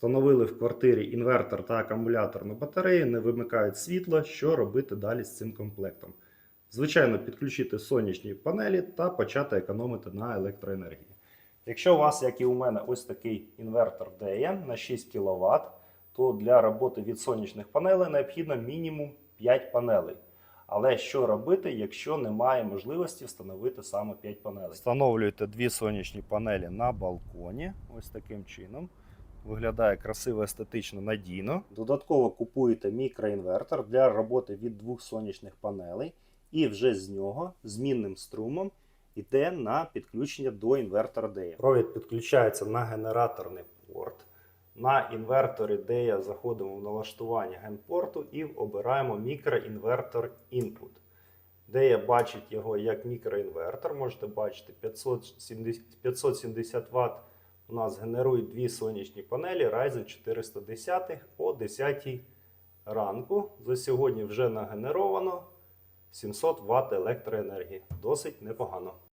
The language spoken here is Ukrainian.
Встановили в квартирі інвертор та акумуляторну батарею, не вимикають світло. Що робити далі з цим комплектом? Звичайно, підключити сонячні панелі та почати економити на електроенергії. Якщо у вас, як і у мене, ось такий інвертор DEA на 6 кВт, то для роботи від сонячних панелей необхідно мінімум 5 панелей. Але що робити, якщо немає можливості встановити саме 5 панелей? Встановлюєте дві сонячні панелі на балконі, ось таким чином. Виглядає красиво, естетично, надійно. Додатково купуєте мікроінвертор для роботи від двох сонячних панелей, і вже з нього змінним струмом йде на підключення до інвертора DEA. Провід підключається на генераторний порт. На інверторі DEA заходимо в налаштування генпорту і обираємо мікроінвертор Input. DEA бачить його як мікроінвертор. Можете бачити 570, 570 Вт. У нас генерують дві сонячні панелі Ryzen 410 о 10 ранку. За сьогодні вже нагенеровано 700 Вт електроенергії. Досить непогано.